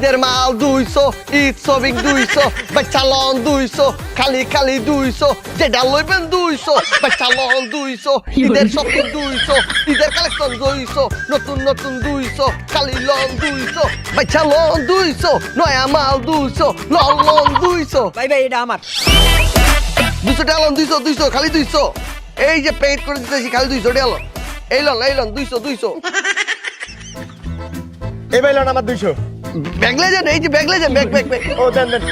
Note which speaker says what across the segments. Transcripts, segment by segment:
Speaker 1: ঈদের মাল দুইশো ঈদ শপিং দুইশো বাচ্চা লন দুইশো খালি খালি দুইশো যেটা লইবেন দুইশো বাচ্চা লন দুইশো ঈদের শপিং দুইশো ঈদের কালেকশন দুইশো নতুন নতুন দুইশো খালি লন দুইশো বাচ্চা লন দুইশো নয়া মাল দুইশো লন লন দুইশো।
Speaker 2: ভাই ভাই এটা আমার।
Speaker 1: দুশো টাকা লন দুইশো দুইশো খালি দুইশো। এই যে পেড করে দিতেছি খালি দুইশো টাকা লন। এই লন এই লন দুইশো দুইশো।
Speaker 3: এই ভাই লন আমার দুইশো।
Speaker 1: ব্যাগলে যান এই যে ব্যাগলে যান ব্যাগ ব্যাগ ব্যাগ।
Speaker 3: ও দেন দেন।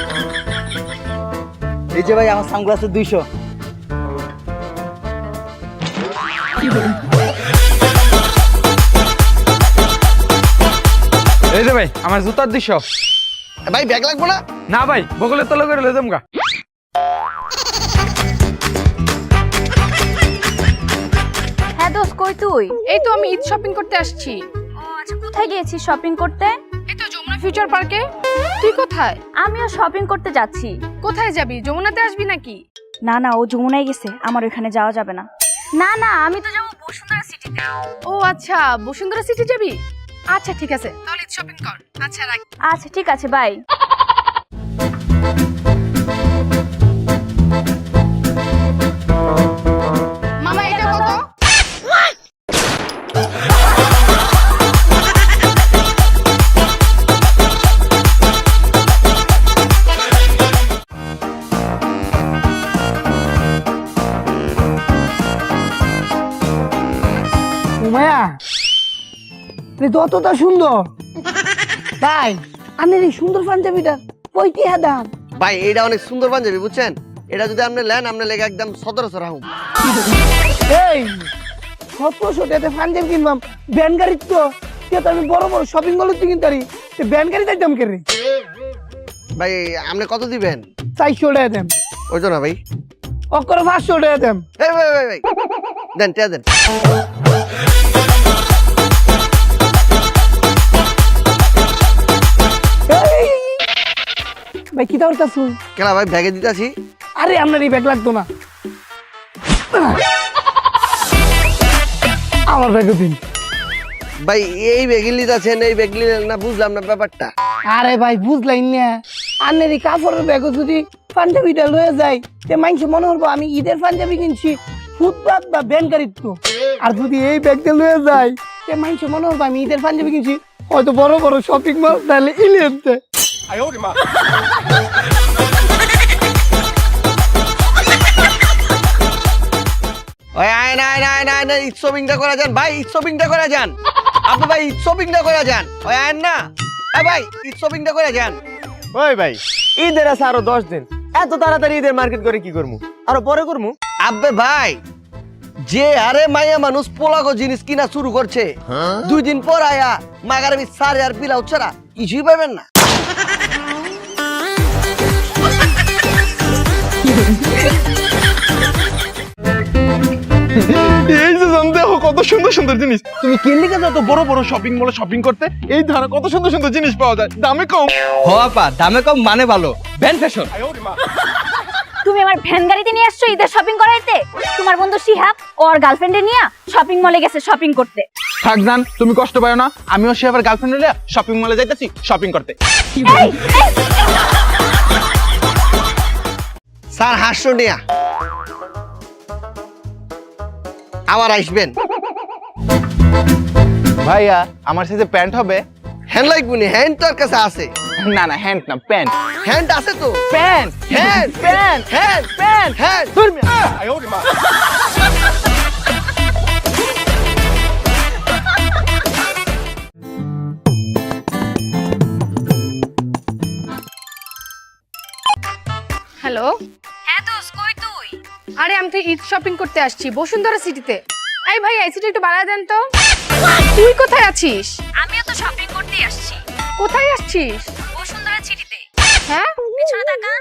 Speaker 2: এই যে ভাই আমার সানগ্লাসের দুইশো।
Speaker 4: এই যে ভাই আমার জুতার দিশ
Speaker 1: ভাই ব্যাগ লাগবো না?
Speaker 4: না ভাই বগলের তলে করে লে জমগা
Speaker 5: হ্যাঁ দোস্ত কই তুই?
Speaker 6: এই তো আমি ঈদ শপিং করতে আসছি।
Speaker 5: ও আচ্ছা কোথায় গিয়েছিস শপিং করতে?
Speaker 6: ফিউচার পার্কে তুই কোথায়?
Speaker 5: আমিও শপিং করতে যাচ্ছি।
Speaker 6: কোথায় যাবি? যমুনাতে আসবি নাকি?
Speaker 5: না না ও যমুনায় গেছে। আমার ওখানে যাওয়া যাবে না। না না আমি তো যাব বসুন্ধরা সিটিতে
Speaker 6: ও আচ্ছা বসুন্ধরা সিটি যাবি? আচ্ছা ঠিক আছে। তাহলে শপিং কর। আচ্ছা রাখ।
Speaker 5: আচ্ছা ঠিক আছে বাই
Speaker 7: অতটা সুন্দর। তাই আনের এই সুন্দর পাঞ্জাবিটা কইটি দাম
Speaker 1: ভাই এটা অনেক সুন্দর পাঞ্জাবি বুঝছেন? এটা যদি আপনি নেন আপনি লেগে একদম সতেরোশো রাখুন
Speaker 7: এই সতেরোশো টাকাতে পাঞ্জাবি কিনবাম। ব্যান গাড়ির তো তে তো আমি বড় বড় শপিং মলের থেকে কিনতে পারি। ব্যান গাড়ি যাইতাম কে রে
Speaker 1: ভাই আপনি কত দিবেন?
Speaker 7: চারশো টাকা দেন।
Speaker 1: ওই তো না ভাই।
Speaker 7: অকর পাঁচশো টাকা দেন।
Speaker 1: এই ভাই ভাই ভাই। দেন টিয়া দেন।
Speaker 7: ভাই কি
Speaker 1: কেলা ভাই ব্যাগে দিতেছি।
Speaker 7: আরে আপনার এই ব্যাগ লাগতো না। আমার ব্যাগে দিন।
Speaker 1: ভাই এই ব্যাগে এই ব্যাগ না বুঝলাম না ব্যাপারটা।
Speaker 7: আরে ভাই বুঝলাই না। এই কাপড়ের ব্যাগও যদি পাঞ্জাবিটা লয়ে যায় তে মাইনসে মনে করব আমি ঈদের পাঞ্জাবি কিনছি। ফুটপাত বা ব্যাংকারির তো আর যদি এই ব্যাগটা লয়ে যায় তে মাইনসে মনে করব আমি ঈদের পাঞ্জাবি কিনছি। হয়তো বড় বড় শপিং মল তাহলে ইলিয়নতে
Speaker 1: ওই আয় না আয় না আয় না আয় না ঈদ শপিংটা করা যান। ভাই ঈদ শপিংটা করা যান। আপনি ভাই ঈদ শপিংটা করা যান। ওই আয়েন না। এ ভাই ঈদ শপিংটা করে যান।
Speaker 3: ওই ভাই ঈদের আছে আরও দশ দিন। এত তাড়াতাড়ি ঈদের মার্কেট করে কি করব আরও পরে করব
Speaker 1: আব্বে ভাই যে আরে মাইয়া মানুষ পোলাগো জিনিস কিনা শুরু করছে দুই দিন পর আয়া মাগারবি সারে আর পিলা উচ্চারা কিছুই পাবেন না।
Speaker 4: এই যে জান দেখো কত সুন্দর সুন্দর জিনিস। তুমি কিনলে কেন এত বড় বড় শপিং মলে শপিং করতে? এই ধরনের কত সুন্দর সুন্দর জিনিস পাওয়া যায়। দামে কম।
Speaker 2: হ আপা দামে কম মানে ভালো। ব্যান ফ্যাশন।
Speaker 5: তুমি আমার ভ্যান গাড়িতে নিয়ে আসছো ঈদের শপিং করাইতে? তোমার বন্ধু শিহাব ও আর গার্লফ্রেন্ডে নিয়ে শপিং মলে গেছে শপিং করতে।
Speaker 4: থাক জান তুমি কষ্ট পাও না। আমিও সে আবার গার্লফ্রেন্ড নিয়ে শপিং মলে যাইতেছি শপিং করতে।
Speaker 5: এই, এই,
Speaker 1: স্যার হাস্য নিয়া। আবার আসবেন।
Speaker 4: ভাইয়া আমার সাথে প্যান্ট হবে?
Speaker 1: হ্যান্ড লাগবনি হ্যান্ড তোর কাছে আছে।
Speaker 4: না না হ্যান্ড না প্যান্ট।
Speaker 1: হ্যান্ড আছে তো।
Speaker 4: Pant
Speaker 1: hand
Speaker 4: pant
Speaker 1: hand
Speaker 4: pant
Speaker 1: hand.
Speaker 6: Hello.
Speaker 5: কই তুই?
Speaker 6: আরে আমি তো ঈদ শপিং করতে আসছি বসুন্ধরা সিটিতে এই ভাই এসিটা একটু বাড়ায় দেন তো। তুই কোথায় আছিস?
Speaker 5: আমিও তো শপিং করতেই আসছি।
Speaker 6: কোথায় আসছিস?
Speaker 5: বসুন্ধরা সিটিতে
Speaker 6: হ্যাঁ?
Speaker 5: পিছনে তাকা।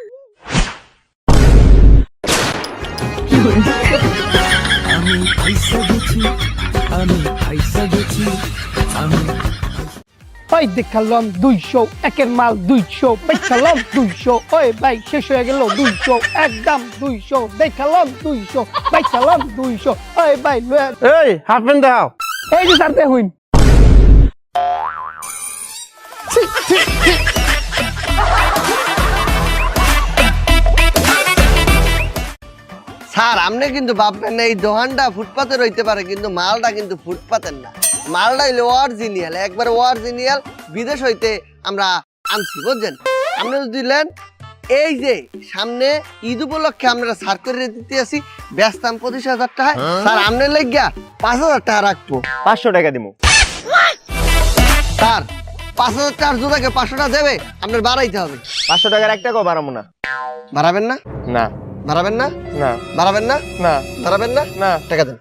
Speaker 7: ওই দেখালাম দুইশো একের মাল দুইশো দেখালাম দুইশো ওই ভাই শেষ হয়ে গেল দুইশো একদম দুইশো দেখালাম দুইশো দেখালাম দুইশো ওই ভাই
Speaker 3: এই হাফেন দাও।
Speaker 7: এই যে স্যার দেখুন।
Speaker 1: স্যার আপনি কিন্তু ভাববেন এই দোকানটা ফুটপাতে রইতে পারে কিন্তু মালটা কিন্তু ফুটপাতের না। মালটা হইল অরিজিনিয়াল একবার অরিজিনিয়াল বিদেশ হইতে আমরা আনছি বুঝছেন? আপনি যদি দিলেন এই যে সামনে ঈদ উপলক্ষে আমরা সার করে দিতে আসি ব্যস্তাম পঁচিশ হাজার টাকা স্যার আপনার লেগিয়া পাঁচ হাজার টাকা রাখব।
Speaker 3: পাঁচশো টাকা দিমু।
Speaker 1: স্যার পাঁচ হাজার টাকার জোড়াকে পাঁচশো টাকা দেবে আপনার বাড়াইতে হবে।
Speaker 3: পাঁচশো টাকার এক টাকাও বাড়াবো না।
Speaker 1: বাড়াবেন না?
Speaker 3: না।
Speaker 1: বাড়াবেন না?
Speaker 3: না।
Speaker 1: বাড়াবেন না?
Speaker 3: না।
Speaker 1: বাড়াবেন না?
Speaker 3: না।
Speaker 1: টাকা দেন।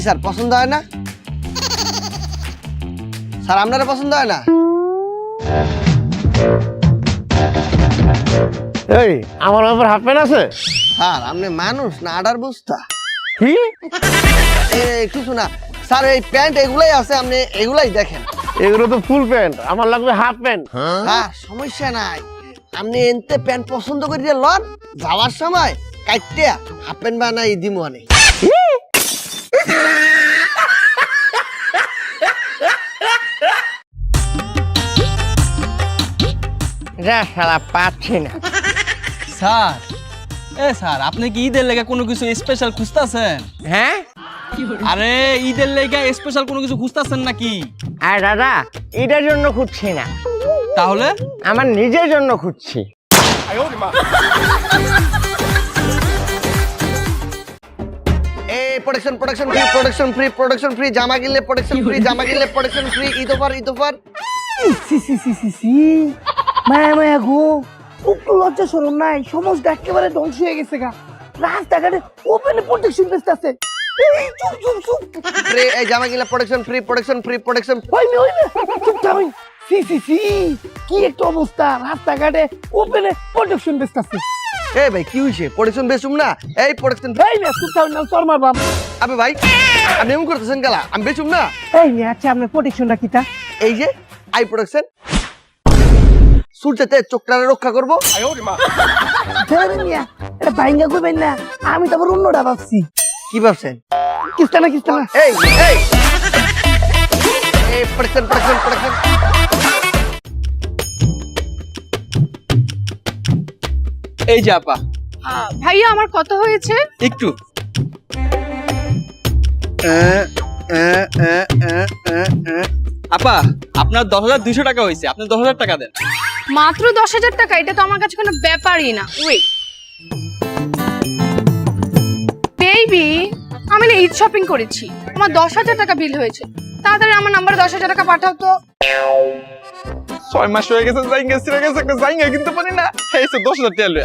Speaker 1: কি স্যার পছন্দ হয় না? স্যার আপনারা পছন্দ হয় না?
Speaker 3: এই আমার ব্যাপার হাফ প্যান্ট আছে?
Speaker 1: স্যার আপনি মানুষ না আডার বুঝতা
Speaker 3: কি?
Speaker 1: কিছু না স্যার এই প্যান্ট এগুলাই আছে আপনি এগুলাই দেখেন।
Speaker 3: এগুলো তো ফুল প্যান্ট আমার লাগবে হাফ প্যান্ট।
Speaker 1: হ্যাঁ সমস্যা নাই। আপনি এনতে প্যান্ট পছন্দ করে দিয়ে লন যাওয়ার সময় কাটতে হাফ প্যান্ট বানাই দিমু আনে।
Speaker 3: যা শালা পাচ্ছি না।
Speaker 2: স্যার এ স্যার আপনি কি ঈদের লেগে কোনো কিছু স্পেশাল খুঁজতেছেন?
Speaker 3: হ্যাঁ?
Speaker 2: আরে ঈদের লেগে স্পেশাল কোনো কিছু খুঁজতেছেন নাকি?
Speaker 3: আর দাদা এটার জন্য খুঁজছি না।
Speaker 2: তাহলে?
Speaker 3: আমার নিজের জন্য খুঁজছি।
Speaker 1: Production production free production free production free জামা কিনলে প্রোডাকশন ফ্রি জামা কিনলে production free Eid offer Eid offer
Speaker 7: C সি সি সি সি। মায়া মায়া গো। একটু লজ্জা সরম নাই। সমাজটা একেবারে ধ্বংস হয়ে গেছে গা। রাস্তাঘাটে ওপেনে প্রোটেকশন বেস্ট আছে। এই
Speaker 1: জামা কিনলে production free production free production
Speaker 7: হইবে হইবে চুপ থামি সি সি সি। কি একটা অবস্থা? রাস্তাঘাটে ওপেনে প্রোটেকশন বেস্ট আছে।
Speaker 1: এই ভাই কি হইছে? প্রোডাকশন বেচুম না। এই প্রোডাকশন
Speaker 7: এই মিয়া চুপ থামি না শর্মা বাপ
Speaker 1: আবে ভাই আপনি এমন করতেছেন গেলা আমি বেচুম না?
Speaker 7: এই মিয়া আচ্ছা আপনার প্রোটেকশনটা কিটা?
Speaker 1: এই যে আই প্রোডাকশন সূর্যতে চোখটারে রক্ষা করব।
Speaker 7: এটা বাইঙ্গা কইবেন না। আমি তো আবার অন্যটা ভাবছি।
Speaker 1: কি ভাবছেন?
Speaker 7: কিস্তা না কিস্তা না।
Speaker 1: এই এই। এই প্রোডাকশন প্রোডাকশন প্রোডাকশন
Speaker 2: এই যে আপা।
Speaker 6: ভাইয়া আমার কত হয়েছে?
Speaker 2: একটু। আপা আপনার দশ হাজার দুইশো টাকা হয়েছে আপনি দশ হাজার টাকা দেন।
Speaker 6: মাত্র দশ হাজার টাকা এটা তো আমার কাছে কোনো ব্যাপারই না। ওয়েট বেবি আমি না ঈদ শপিং করেছি। আমার দশ হাজার টাকা বিল হয়েছে। তাড়াতাড়ি আমার নাম্বারে দশ হাজার টাকা পাঠাও তো।
Speaker 4: ছয় মাস হয়ে গেছে জাইঙ্গা ছিঁড়ে গেছে একটা জাইঙ্গা কিন্তু পারি না। এই দশ হাজার টাকা লইয়া।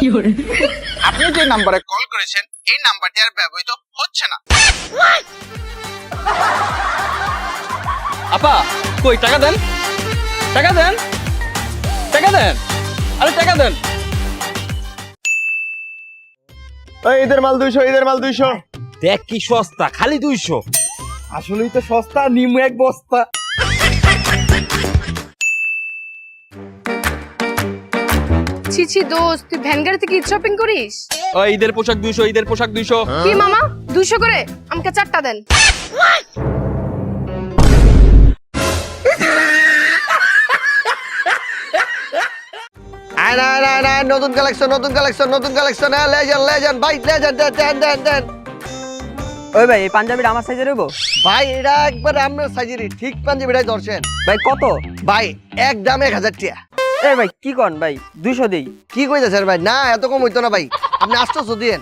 Speaker 4: আপনি যে নাম্বারে কল করেছেন এই নাম্বারটি আর ব্যবহৃত হচ্ছে না।
Speaker 2: আপা কই টাকা দেন? টাকা দেন? টাকা দেন? আরে টাকা দেন।
Speaker 3: ওই ঈদের মাল দুইশো ঈদের মাল দুইশো।
Speaker 8: দেখ কি সস্তা খালি দুইশো।
Speaker 2: আসলেই তো সস্তা নিমু এক বস্তা।
Speaker 6: ছি ছি দোস্ত তুই ভ্যান গাড়ি থেকে শপিং করিস?
Speaker 2: ও ঈদের পোশাক দুইশো ঈদের পোশাক দুইশো।
Speaker 6: কি মামা? দুশো করে? আমাকে চারটা দেন।
Speaker 1: আয় না না নতুন কালেকশন নতুন কালেকশন নতুন কালেকশন লেজেন্ড লেজেন্ড ভাই লেজেন্ড দেন দেন দেন।
Speaker 3: ওই ভাই এই পাঞ্জাবিটা আমার সাইজে রইব
Speaker 1: ভাই এটা একবার আপনার সাইজেরই ঠিক পাঞ্জাবিটাই ধরছেন
Speaker 3: ভাই কত?
Speaker 1: ভাই এক দাম এক হাজার টাকা
Speaker 3: এই ভাই কি কন ভাই? দুইশো দিই।
Speaker 1: কি কইতেছেন ভাই? না এত কম হইতো না ভাই। আপনি আটশোশো দিয়েন।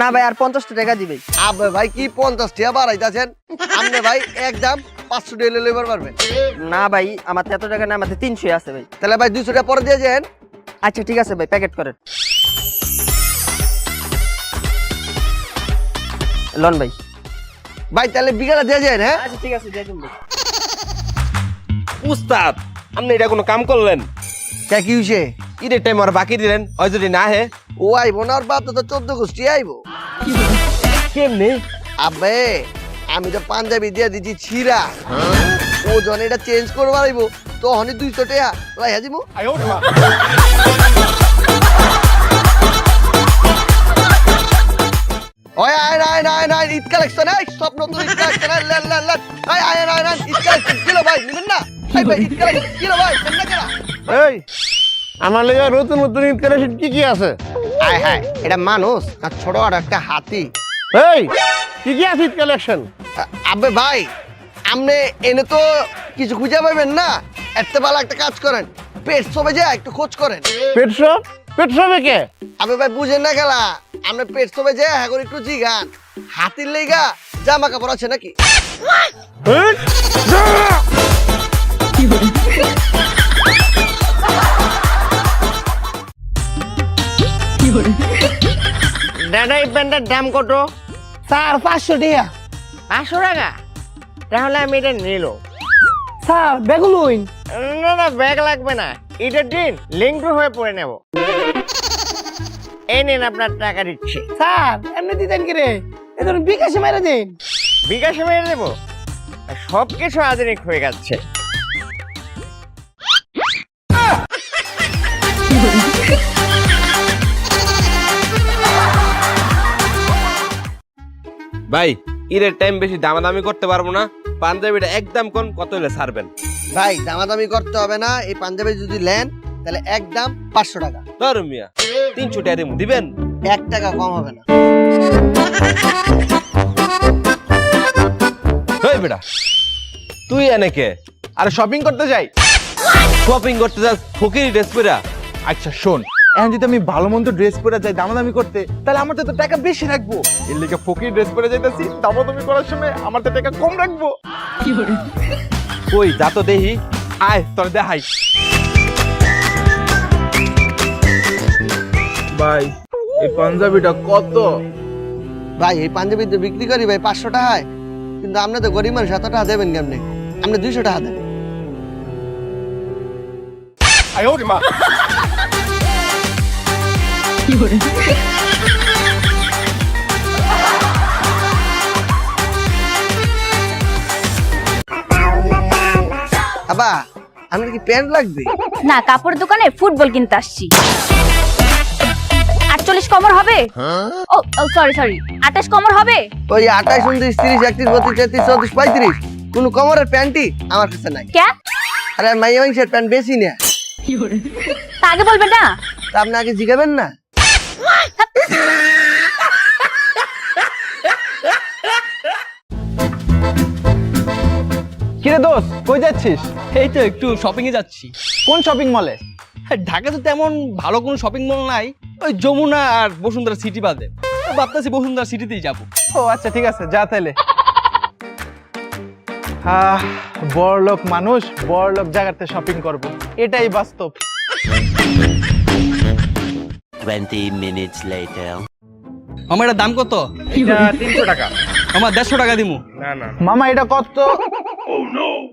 Speaker 3: না ভাই আর পঞ্চাশটা টাকা দিবে।
Speaker 1: আবে ভাই কি পঞ্চাশ টাকা বাড়াইতেছেন? আপনি ভাই একদম পাঁচশো টাকা লেবার পারবেন।
Speaker 3: না ভাই আমার এত টাকা না আমাদের তিনশো আছে ভাই।
Speaker 1: তাহলে ভাই দুইশো টাকা পরে দিয়ে যান।
Speaker 3: আচ্ছা ঠিক আছে ভাই প্যাকেট করেন। লন ভাই।
Speaker 1: ভাই তাহলে বিকালে দিয়ে যায় হ্যাঁ?
Speaker 3: আচ্ছা ঠিক আছে দিয়ে দিন
Speaker 8: উস্তাদ আপনি এটা কোনো কাম করলেন?
Speaker 1: কে কি হইছে?
Speaker 8: ঈদের টাইম আর বাকি দিলেন? ওই যদি না হে?
Speaker 1: ও আইবো না ওর বাপ তো চোদ্দ গোষ্ঠী আইবো।
Speaker 8: কেমনি?
Speaker 1: আবে আমি তো পাঞ্জাবি দিয়ে দিচ্ছি ছিরা ও যখন এটা চেঞ্জ করবার আইবো তখনই দুইশো টাকা লাইয়া দিবো ওই আয় আয় আয় আয় ঈদ কালেকশন এই সব নতুন ঈদ কালেকশন লেন লেন লেন আয় আয় আয় আয় ঈদ কালেকশন কিলো ভাই নেবেন না? এই ভাই ঈদ কালেকশন কিলো ভাই কেন না
Speaker 3: এই আমার লেগে নতুন নতুন ঈদ কালেকশন কি কি আছে?
Speaker 1: আয় হায় এটা মানুষ আর ছোট আর একটা হাতি।
Speaker 3: এই কি কি আছে ঈদ কালেকশন
Speaker 1: আবে ভাই আপনি এনে তো কিছু খুঁজে পাবেন না। এত ভালো একটা কাজ করেন পেট সবে যায় একটু খোঁজ করেন।
Speaker 3: পেট শপ পেট কে?
Speaker 1: আবে ভাই বুঝেন না খেলা আপনি পেট সবে যায় হ্যাঁ করে একটু জিগান। হাতির লেগা জামা কাপড় আছে নাকি?
Speaker 3: দাদা এই প্যান্টের দাম কত?
Speaker 7: স্যার পাঁচশো টাকা।
Speaker 3: পাঁচশো টাকা? তাহলে আমি এটা নিল।
Speaker 7: স্যার বেগুলুইন
Speaker 3: না না ব্যাগ লাগবে না। ঈদের দিন লিঙ্কু হয়ে পড়ে নেব। এই নিন আপনার টাকা দিচ্ছি।
Speaker 7: স্যার এমনি দিতেন কি রে? এ ধরুন বিকাশে মেরে দিন।
Speaker 3: বিকাশে মেরে দেবো? সব কিছু আধুনিক হয়ে যাচ্ছে
Speaker 8: ভাই ঈদের টাইম বেশি দামাদামি করতে পারব না। পাঞ্জাবিটা একদম কোন কত হলে ছাড়বেন?
Speaker 1: ভাই দামাদামি করতে হবে না। এই পাঞ্জাবি যদি নেন তাহলে একদম পাঁচশো টাকা।
Speaker 8: ধর মিয়া তিনশো টাকা দিবেন?
Speaker 1: এক টাকা কম হবে না।
Speaker 8: ওই বেটা তুই এনেকে
Speaker 4: আর শপিং করতে যাই।
Speaker 8: শপিং করতে যাস ফকিরি ড্রেস পরা
Speaker 4: আচ্ছা শোন এখন যদি আমি ভালো মন্দ ড্রেস পরে যাই দামাদামি করতে তাহলে আমার তো তো টাকা বেশি রাখব। এর লিগে ফকির ড্রেস পরে যাইতেছি দামাদামি করার সময় আমার তো টাকা কম রাখব।
Speaker 8: কই যা তো দেহি
Speaker 4: আয় তোর দেখাই। ভাই এই পাঞ্জাবিটা কত?
Speaker 1: ভাই এই পাঞ্জাবি তো বিক্রি করি ভাই পাঁচশো টাকায়। কিন্তু আপনি তো গরিব মানুষ এত টাকা দেবেন কেমনি? আপনি দুইশো টাকা দেন। আবা আপনার কি প্যান্ট লাগবে?
Speaker 5: না কাপড় দোকানে ফুটবল কিনতে আসছি। আটচল্লিশ কমর হবে? ও সরি সরি আঠাশ কমর হবে?
Speaker 1: ওই আঠাশ উনত্রিশ তিরিশ একত্রিশ বত্রিশ তেত্রিশ চৌত্রিশ পঁয়ত্রিশ। কোনো কমরের প্যান্টই আমার কাছে নাই।
Speaker 5: ক্যা?
Speaker 1: আরে মাইয়া মাইসের প্যান্ট বেশি না।
Speaker 5: তা আগে বলবেন না।
Speaker 1: তা আপনি আগে জিগাবেন না।
Speaker 4: কিরে দোস্ত কই যাচ্ছিস?
Speaker 2: এই তো একটু শপিং এ যাচ্ছি।
Speaker 4: কোন শপিং মলে
Speaker 2: হ্যাঁ, ঢাকাতে তেমন ভালো কোনো শপিং মল নাই। ওই যমুনা আর বসুন্ধরা সিটি বাদে। ভাবতেছি বসুন্ধরা সিটিতেই যাব।
Speaker 4: ও আচ্ছা ঠিক আছে যা তাহলে আহ বড় মানুষ বড় লোক জায়গাতে শপিং করব। এটাই বাস্তব।
Speaker 9: 20 minutes later.
Speaker 2: আমার এটার দাম কত?
Speaker 3: তিনশো টাকা।
Speaker 2: আমার দেড়শো টাকা দিমু।
Speaker 3: না না
Speaker 4: মামা এটা কত?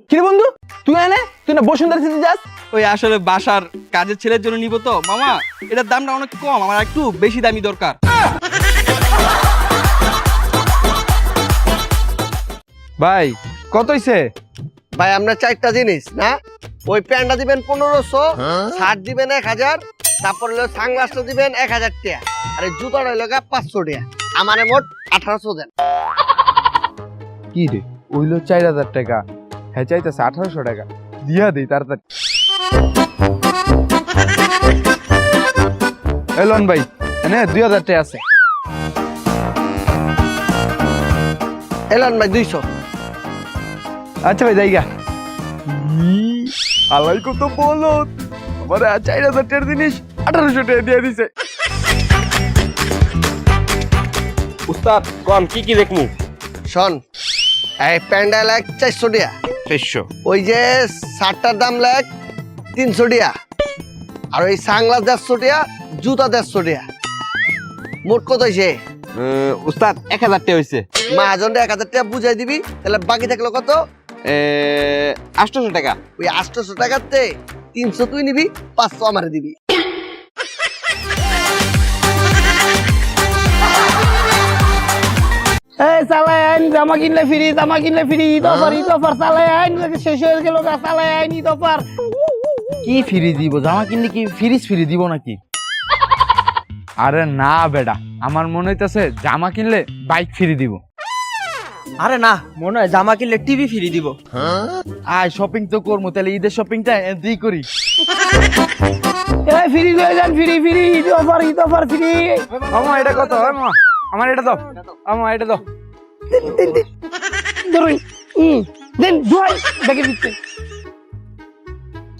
Speaker 4: কিরে বন্ধু তুই এনে তুই না বসুন্ধরা সিটি যাস?
Speaker 2: ওই আসলে বাসার কাজের ছেলের জন্য নিব তো। মামা এটার দামটা অনেক কম আমার একটু বেশি দামি দরকার।
Speaker 4: ভাই কত হইছে?
Speaker 1: ভাই আপনার চারটা জিনিস না? ওই প্যান্টটা দিবেন পনেরোশো শার্ট দিবেন এক হাজার তারপর হলো সানগ্লাসটা দিবেন এক হাজার টাকা আর এই জুতাটা হলো গা পাঁচশো টাকা আমার মোট আঠারোশো দেন।
Speaker 4: কি রে? ওইলো চার হাজার টাকা হ্যাঁ চাইতেছে আঠারোশো টাকা দিয়া দিই তাড়াতাড়ি। এলন ভাই এনে দুই হাজার টাকা আছে।
Speaker 1: এলান ভাই দুইশো।
Speaker 4: আচ্ছা ভাই জায়গা। আলাই কত বলো আমার চার হাজার টাকার জিনিস আঠারোশো টাকা দিয়ে দিছে।
Speaker 8: উস্তাদ কন কি কি দেখমু?
Speaker 1: শোন এই প্যান্টটা লাগ চারশো টাকা।
Speaker 8: চারশো।
Speaker 1: ওই যে শার্টটার দাম লাগ তিনশো টাকা আর ওই সানগ্লাস দেড়শো টাকা জুতা দেড়শো টাকা মোট কত হয়েছে
Speaker 8: উস্তাদ এক হাজার টাকা হয়েছে
Speaker 1: মাহাজনটা এক হাজার টাকা বুঝাই দিবি তাহলে বাকি থাকল কত?
Speaker 8: আটশোশো টাকা।
Speaker 1: ওই আটশোশো টাকাতে তিনশো তুই নিবি পাঁচশো আমারে দিবি।
Speaker 7: এই চালাই আইন জামা কিনলে ফ্রি জামা কিনলে free Eid offer Eid offer চালাই আইন শেষ হয়ে গেল গা চালাই আইন ঈদ অফার
Speaker 10: কি ফ্রি দিব? জামা কিনলে কি ফ্রিজ ফ্রি দিব নাকি? আরে না বেডা আমার মনে হইতেছে জামা কিনলে বাইক ফ্রি দিব।
Speaker 2: আরে না মনে হয় জামা কিনলে টিভি ফ্রি দিব।
Speaker 10: আয় শপিং তো করব তাহলে ঈদের শপিংটা এতেই করি।
Speaker 7: এ ফ্রি লয়ে যান free free Eid offer Eid offer free.
Speaker 3: মামা এটা কত? হয় আমার এটা দাও। মামা এটা দাও।
Speaker 7: ধরুন হুম দেন দুয়াই ব্যাগে দিচ্ছে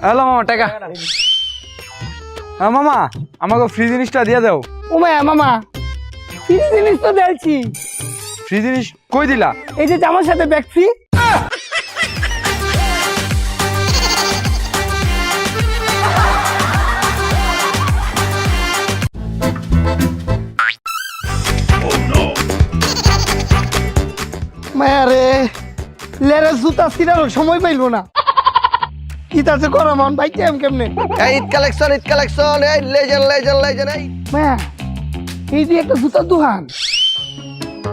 Speaker 3: হ্যালো মামা টাকা। হ্যাঁ মামা আমাকে ফ্রি জিনিসটা দিয়ে দাও।
Speaker 7: ও মায়া মামা ফ্রি জিনিস তো দেখছি
Speaker 3: ফ্রি জিনিস কই দিলা?
Speaker 7: এই যে জামার সাথে ব্যাগ ফ্রি মায়া রে লেরে জুতা সিরানোর সময় পাইলো না। কি তাতে করা মন বাইকে এম কেমনে?
Speaker 1: এই ঈদ কালেকশন ঈদ কালেকশন এই লেজেন্ড লেজেন্ড লেজেন্ড এই।
Speaker 7: এই যে একটা জুতার দোকান।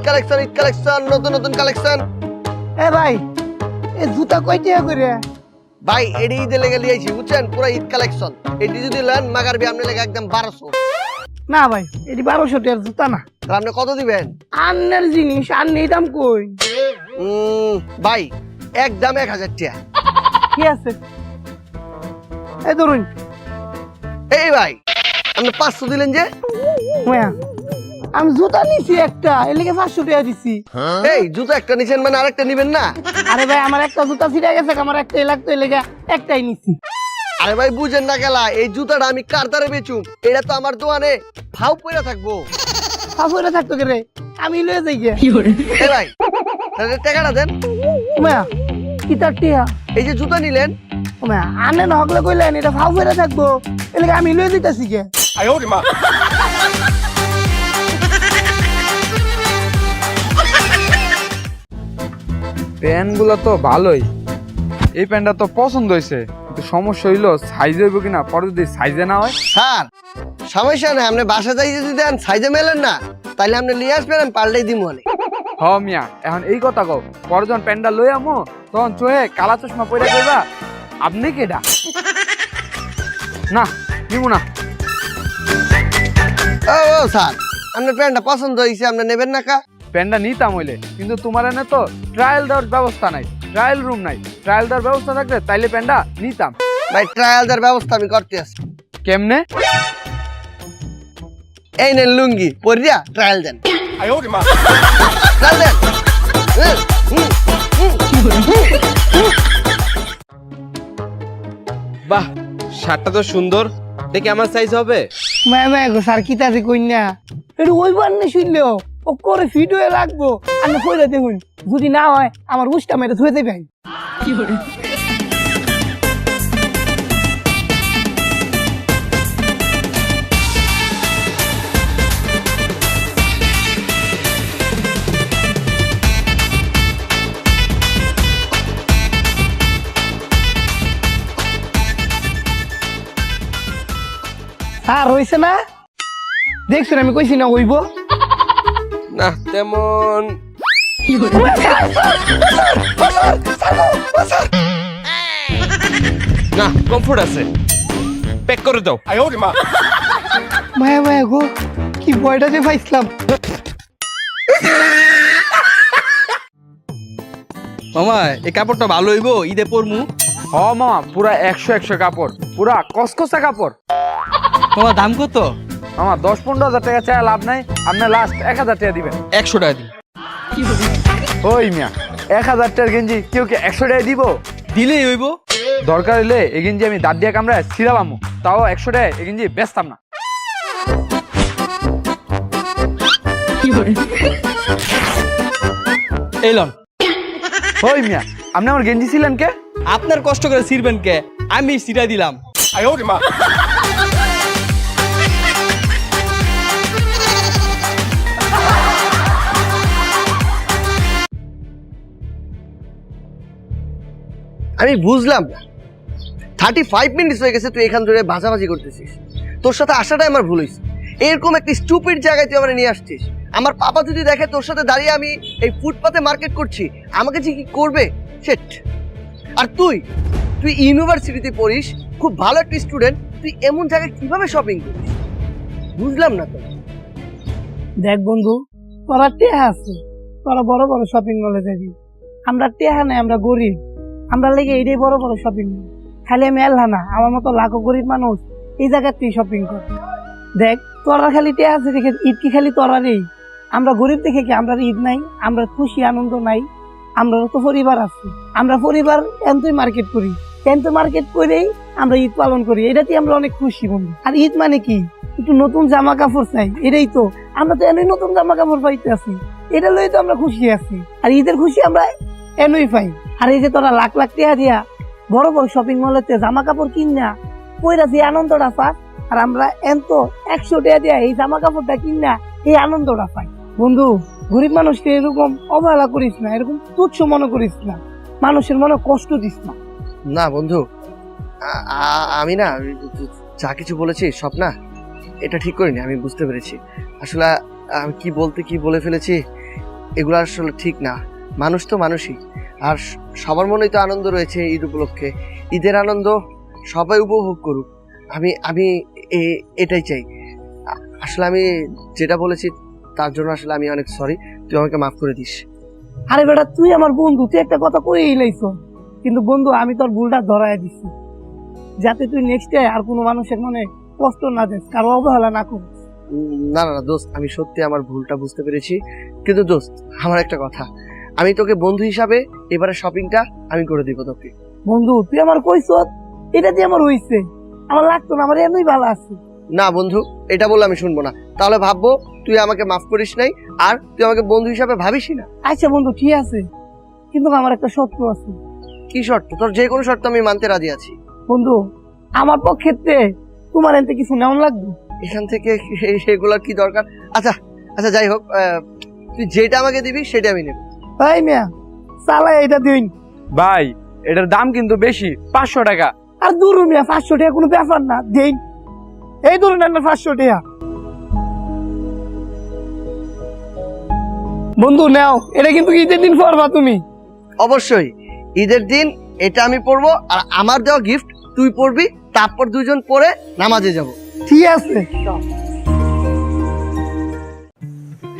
Speaker 1: কালেকশন ঈদ কালেকশন নতুন নতুন কালেকশন।
Speaker 7: এ ভাই এই জুতা করে?
Speaker 1: ভাই এডি ঈদে লেগে লিয়েছি বুঝছেন? পুরো ঈদ কালেকশন। এডি যদি নেন মাগার বি আপনি লেগে একদম বারোশো।
Speaker 7: না ভাই এটি বারোশো টাকার জুতা না।
Speaker 1: তাহলে আপনি কত দিবেন?
Speaker 7: আন্নের জিনিস আর নেই দাম কই?
Speaker 1: ভাই একদম এক হাজার টাকা।
Speaker 7: কি আছে? এই ধরুন।
Speaker 1: এই ভাই আপনি পাঁচশো দিলেন যে?
Speaker 7: আমি জুতা নিছি একটা এর লিগে পাঁচশো টাকা দিছি।
Speaker 1: এই জুতো একটা নিছেন মানে আরেকটা নিবেন না?
Speaker 7: আরে ভাই আমার একটা জুতা ছিঁড়ে গেছে আমার একটাই লাগতো এর লিগে একটাই নিছি।
Speaker 1: আরে ভাই বুঝেন না গেলা এই জুতাটা আমি কার দ্বারে বেচুম? এটা তো আমার দোকানে ফাউ পইরা থাকব।
Speaker 7: কাপড়ে থাকতো কে রে? আমি লয়ে যাই গে।
Speaker 1: এই ভাই তাহলে টাকাটা দেন।
Speaker 7: মায়া কি তার টিয়া?
Speaker 1: এই যে জুতা নিলেন
Speaker 7: আনে না কইলেন এটা ফাউ ফেরে থাকব। এর আমি লয়ে দিতেছি
Speaker 3: তো ভালোই। এই প্যান্টটা তো পছন্দ হয়েছে কিন্তু সমস্যা হইল সাইজ হইব কিনা পরে যদি সাইজে না হয়।
Speaker 1: স্যার সমস্যা নেই আপনি বাসা যাই যদি দেন সাইজে মেলেন না তাহলে আপনি নিয়ে আসবেন আমি পাল্টাই দিব অনেক।
Speaker 3: হ মিয়া এখন এই কথা কও পরে যখন প্যান্টটা লই আমো তখন চোহে কালা চশমা পরে কইবা আপনি কেডা? না নিব না।
Speaker 1: ও ও স্যার আপনার প্যান্টটা পছন্দ হয়েছে আপনি নেবেন না কা?
Speaker 3: প্যান্টটা নিতাম হইলে কিন্তু তোমার এনে তো ট্রায়াল দেওয়ার ব্যবস্থা নাই ট্রায়াল রুম নাই। ট্রায়াল দেওয়ার ব্যবস্থা থাকলে তাইলে প্যান্টটা নিতাম।
Speaker 1: ভাই ট্রায়াল দেওয়ার ব্যবস্থা আমি করতে আসি
Speaker 3: কেমনে?
Speaker 1: এই নেন লুঙ্গি পরিয়া ট্রায়াল দেন। ট্রায়াল দেন। হুম, হুম, হুম।
Speaker 8: বাহ শার্টটা তো সুন্দর। দেখি আমার সাইজ হবে।
Speaker 7: মায়া মায়া গো স্যার কি তাতে কইনা এটা ওইবার না শুনলেও ও করে ফিট হয়ে রাখব। আর না দেখুন যদি না হয় আমার উষ্টা মেরে ধুয়ে দেবেন। স্যার হয়েছে না? দেখছেন আমি কইছি না হইব?
Speaker 8: না তেমন। না কমফোর্ট আছে। প্যাক করে দাও।
Speaker 7: মায়া মায়া গো কি ভয়টা যে পাইছিলাম।
Speaker 2: মামা এই কাপড়টা ভালো হইব? ঈদে পরমু।
Speaker 3: হ মামা পুরা একশো একশো কাপড়। পুরা কসকসা কাপড়।
Speaker 2: তোমার দাম কত?
Speaker 3: আমার দশ পনেরো হাজার টাকা চাই লাভ নাই। আপনি লাস্ট এক হাজার টাকা দিবেন।
Speaker 2: একশো টাকা দিই
Speaker 3: ওই মিয়া এক হাজার টাকার গেঞ্জি কেউ কি একশো টাকা দিব?
Speaker 2: দিলেই হইব।
Speaker 3: দরকার হলে এই গেঞ্জি আমি দাঁত দিয়ে কামড়ায় ছিড়াবামু তাও একশো টাকা এই গেঞ্জি বেচতাম না।
Speaker 2: এই লন।
Speaker 3: ওই মিয়া আপনি আমার গেঞ্জি ছিলেন কে?
Speaker 2: আপনার কষ্ট করে ছিড়বেন কে? আমি সিরা দিলাম।
Speaker 1: আমি বুঝলাম না। থার্টি ফাইভ মিনিটস হয়ে গেছে, তুই এখান ধরে ভাজাভাজি করতেছিস। তোর সাথে আসাটাই আমার ভুল হয়েছে। এরকম একটি স্টুপিড জায়গায় তুই আমার নিয়ে আসছিস। আমার পাপা যদি দেখে তোর সাথে দাঁড়িয়ে আমি এই ফুটপাতে মার্কেট করছি, আমাকে যে কি করবে? সেট আর তুই তুই ইউনিভার্সিটিতে পড়িস, খুব ভালো একটি স্টুডেন্ট তুই এমন জায়গায় কীভাবে শপিং করিস? বুঝলাম না তো
Speaker 7: দেখ বন্ধু, তোরা টেহা আছে। তোরা বড় বড় শপিং মলে যাবি। আমরা টেহা নাই, আমরা গরিব। আমরা লেগে এটাই বড় বড় শপিং মল খালি আমি এলহা না, আমার মতো লাখো গরিব মানুষ এই জায়গাতেই শপিং করে। দেখ, তোরা খালি টেহা আছে দেখে, ঈদ কি খালি তোরা নেই? আমরা গরিব দেখে কি আমরা ঈদ নাই? আমরা খুশি, আনন্দ নাই? আমরা তো পরিবার আছে। আমরা পরিবার এনতই মার্কেট করি। এনতো মার্কেট করেই আমরা ঈদ পালন করি। এটাতেই আমরা অনেক খুশি বন্ধু। আর ঈদ মানে কি? একটু নতুন জামা কাপড় চাই। এটাই তো। আমরা তো এনই নতুন জামা কাপড় পাইতে আছি। এটা লই তো আমরা খুশি আছি। আর ঈদের খুশি আমরা এনই পাই আর এই যে তোরা লাখ লাখ টাকা দিয়া বড় বড় শপিং মলেতে জামা কাপড় কিনা কইরা যে আনন্দটা পাস, আর আমরা এত একশো টাকা দিয়া এই জামা কাপড়টা কিনা এই আনন্দটা পাই। বন্ধু, গরিব মানুষকে এরকম অবহেলা করিস না, এরকম তুচ্ছ মনে করিস না, মানুষের মনে কষ্ট দিস না।
Speaker 1: না, বন্ধু আমি না যা কিছু বলেছি, সব না, এটা ঠিক করিনি, আমি বুঝতে পেরেছি। আসলে আমি কি বলতে কি বলে ফেলেছি, এগুলো আসলে ঠিক না। মানুষ তো মানুষই। আর সবার মনেই তো আনন্দ রয়েছে ঈদ উপলক্ষে। ঈদের আনন্দ সবাই উপভোগ করুক। আমি আমি এটাই চাই। আসলে আমি যেটা বলেছি তার জন্য আসলে আমি অনেক সরি তুই আমাকে মাফ করে দিস।
Speaker 7: আরে বেটা তুই আমার বন্ধু তুই একটা কথা কই লাইছ। কিন্তু বন্ধু আমি তোর ভুলটা ধরাই দিছি। যাতে তুই নেক্সট ডে আর কোনো মানুষের মনে কষ্ট না দিস কারও অবহেলা না করিস।
Speaker 1: না না না দোস্ত আমি সত্যি আমার ভুলটা বুঝতে পেরেছি। কিন্তু দোস্ত আমার একটা কথা। আমি তোকে বন্ধু হিসাবে এবারে শপিংটা আমি করে দিব তোকে।
Speaker 7: বন্ধু তুই আমার কইছ এটা দিয়ে আমার হইছে। আমার লাগতো না আমার এমনি ভালো আছে।
Speaker 1: না বন্ধু এটা বললে আমি শুনব না। তাহলে ভাববো তুই আমাকে মাফ করিস নাই আর তুই আমাকে বন্ধু হিসাবে ভাবিসই না?
Speaker 7: আচ্ছা বন্ধু ঠিক আছে। কিন্তু আমার একটা শর্ত আছে।
Speaker 1: কি শর্ত? তোর যে কোনো শর্ত আমি মানতে রাজি আছি।
Speaker 7: বন্ধু আমার পক্ষেতে তোমার এতে কিছু নেওয়ান লাগবে?
Speaker 1: এখান থেকে সেগুলোর কি দরকার? আচ্ছা আচ্ছা যাই হোক তুই যেটা আমাকে দিবি সেটা আমি নেব।
Speaker 7: তাই মিয়া চালাই এটা দিন।
Speaker 3: ভাই এটার দাম কিন্তু বেশি পাঁচশো টাকা।
Speaker 7: আর দূর মিয়া পাঁচশো টাকা কোনো ব্যাপার না দিন। এই ধরুন না পাঁচশো টাকা। বন্ধু নাও এটা কিন্তু ঈদের দিন পরবা তুমি।
Speaker 1: অবশ্যই ঈদের দিন এটা আমি পরবো আর আমার দেওয়া গিফট তুই পরবি তারপর দুজন পরে নামাজে যাব।
Speaker 7: ঠিক আছে।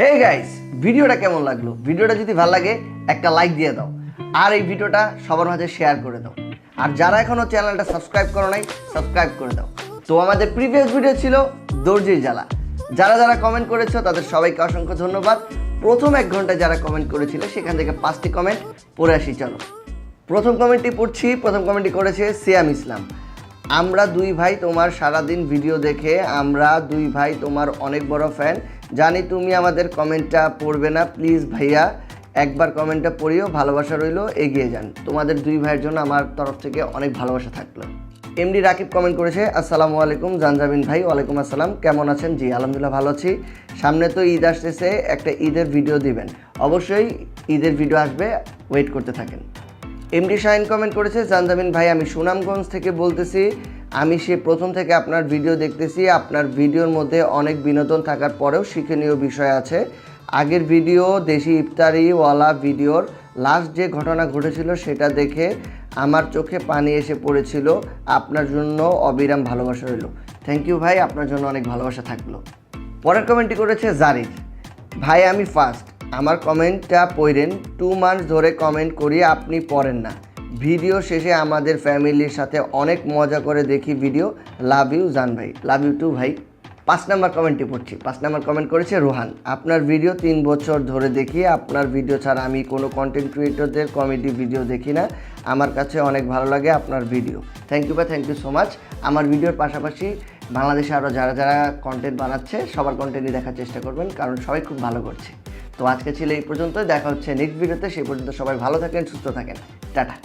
Speaker 1: হে গাইস ভিডিওটা কেমন লাগল? ভিডিওটা যদি ভালো লাগে, একটা লাইক দিয়ে দাও। আর এই ভিডিওটা সবার মাঝে শেয়ার করে দাও। আর যারা এখনও চ্যানেলটা সাবস্ক্রাইব করো নাই সাবস্ক্রাইব করে দাও। তো আমাদের প্রিভিয়াস ভিডিও ছিল দর্জির জ্বালা। যারা যারা কমেন্ট করেছ, তাদের সবাইকে অসংখ্য ধন্যবাদ। প্রথম এক ঘন্টায় যারা কমেন্ট করেছিল, সেখান থেকে পাঁচটি কমেন্ট পড়ে আসি, চলো। প্রথম কমেন্টটি পড়ছি, প্রথম কমেন্টটি করেছে সিয়াম ইসলাম। আমরা দুই ভাই তোমার সারাদিন ভিডিও দেখে, আমরা দুই ভাই তোমার অনেক বড় ফ্যান জানি তুমি আমাদের কমেন্টটা পড়বে না। প্লিজ ভাইয়া, একবার কমেন্টটা পড়িও, ভালোবাসা রইল, এগিয়ে যান। তোমাদের দুই ভাইয়ের জন্য আমার তরফ থেকে অনেক ভালোবাসা থাকল। এমডি রাকিব কমেন্ট করেছে, আসসালামু আলাইকুম জানজাবিন ভাই, ওয়ালাইকুম আসসালাম। কেমন আছেন? জি, আলহামদুলিল্লাহ ভালো আছি। সামনে তো ঈদ আসতেছে, একটা ঈদের ভিডিও দিবেন। অবশ্যই ঈদের ভিডিও আসবে ওয়েট করতে থাকেন। এমডি শাহিন কমেন্ট করেছে, জানজামিন ভাই, আমি সুনামগঞ্জ থেকে বলতেছি আমি সে প্রথম থেকে আপনার ভিডিও দেখতেছি। আপনার ভিডিওর মধ্যে অনেক বিনোদন থাকার পরেও শিক্ষণীয় বিষয় আছে। আগের ভিডিও দেশি ইফতারিওয়ালা ভিডিওর লাস্ট যে ঘটনা ঘটেছিল সেটা দেখে আমার চোখে পানি এসে পড়েছিল। আপনার জন্য অবিরাম ভালোবাসা রইল। থ্যাংক ইউ ভাই, আপনার জন্য অনেক ভালোবাসা থাকল। পরের কমেন্টটি করেছে জারিফ ভাই, আমি ফার্স্ট আমার কমেন্টটা পড়েন। টু মান্থস ধরে কমেন্ট করি, আপনি পড়েন না। ভিডিও শেষে আমাদের ফ্যামিলির সাথে অনেক মজা করে দেখি ভিডিও লাভ ইউ জান ভাই। লাভ ইউ টু ভাই। পাঁচ নাম্বার কমেন্টটি পড়ছি। পাঁচ নাম্বার কমেন্ট করেছে রোহান। আপনার ভিডিও তিন বছর ধরে দেখি, আপনার ভিডিও ছাড়া আমি কোনো কন্টেন্ট ক্রিয়েটরদের কমেডি ভিডিও দেখি না। আমার কাছে অনেক ভালো লাগে আপনার ভিডিও থ্যাংক ইউ ভাই থ্যাংক ইউ সো মাচ আমার ভিডিওর পাশাপাশি বাংলাদেশে আরও যারা যারা কন্টেন্ট বানাচ্ছে, সবার কন্টেন্টই দেখার চেষ্টা করবেন, কারণ সবাই খুব ভালো করছে। তো আজকে ছিল এই পর্যন্ত দেখা হচ্ছে নেক্সট ভিডিওতে সেই পর্যন্ত সবাই ভালো থাকেন, সুস্থ থাকেন। টাটা।